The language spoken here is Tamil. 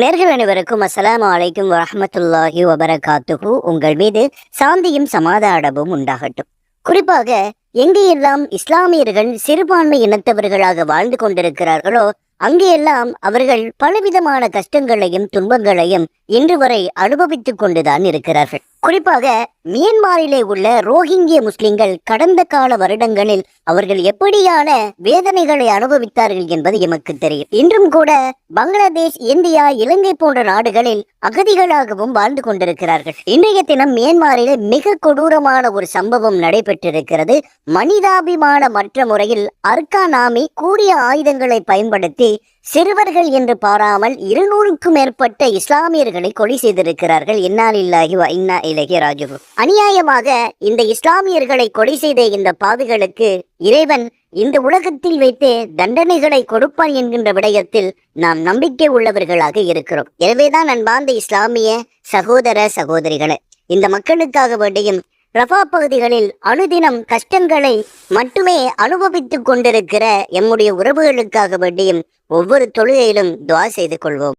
நேர்கள் அனைவருக்கும் அஸ்லாம் அலைக்கும் வரமத்துல்லாஹி வபரகாத்துகு உங்கள் மீது சாந்தியும் சமாதானமும் உண்டாகட்டும். குறிப்பாக எங்கேயெல்லாம் இஸ்லாமியர்கள் சிறுபான்மை இனத்தவர்களாக வாழ்ந்து கொண்டிருக்கிறார்களோ அங்கேயெல்லாம் அவர்கள் பலவிதமான கஷ்டங்களையும் துன்பங்களையும் இன்று வரை அனுபவித்துக் கொண்டுதான் இருக்கிறார்கள். குறிப்பாக மியன்மாரிலே உள்ள ரோஹிங்கிய முஸ்லிம்கள் கடந்த கால வருடங்களில் அவர்கள் எப்படியான வேதனைகளை அனுபவித்தார்கள் என்பது எமக்கு தெரியும். இன்றும் கூட பங்களாதேஷ் இந்தியா இலங்கை போன்ற நாடுகளில் அகதிகளாகவும் வாழ்ந்து கொண்டிருக்கிறார்கள். இன்றைய தினம் மியன்மாரிலே மிக கொடூரமான ஒரு சம்பவம் நடைபெற்றிருக்கிறது. மனிதாபிமான மற்ற முறையில் அர்கானாமி கூடிய ஆயுதங்களை பயன்படுத்தி சிறுவர்கள் என்று பாராமல் இருநூறுக்கும் மேற்பட்ட இஸ்லாமியர்களை கொலை செய்திருக்கிறார்கள். இன்னாலில்லாஹி வ இன்னா இலகி ராஜுகு அநியாயமாக இந்த இஸ்லாமியர்களை கொலை செய்த இந்த பாவிகளுக்கு இறைவன் இந்த உலகத்தில் வைத்தே தண்டனைகளை கொடுப்பான் என்கின்ற விடயத்தில் நாம் நம்பிக்கை உள்ளவர்களாக இருக்கிறோம். எனவேதான் அன்பார்ந்த இஸ்லாமிய சகோதர சகோதரிகளே இந்த மக்களுக்காக வேண்டியும் ரஃபா பகுதிகளில் அனுதினம் கஷ்டங்களை மட்டுமே அனுபவித்துக் கொண்டிருக்கிற எம்முடைய உறவுகளுக்காக வேண்டியும் ஒவ்வொரு தொழுகையிலும் துவா செய்து கொள்வோம்.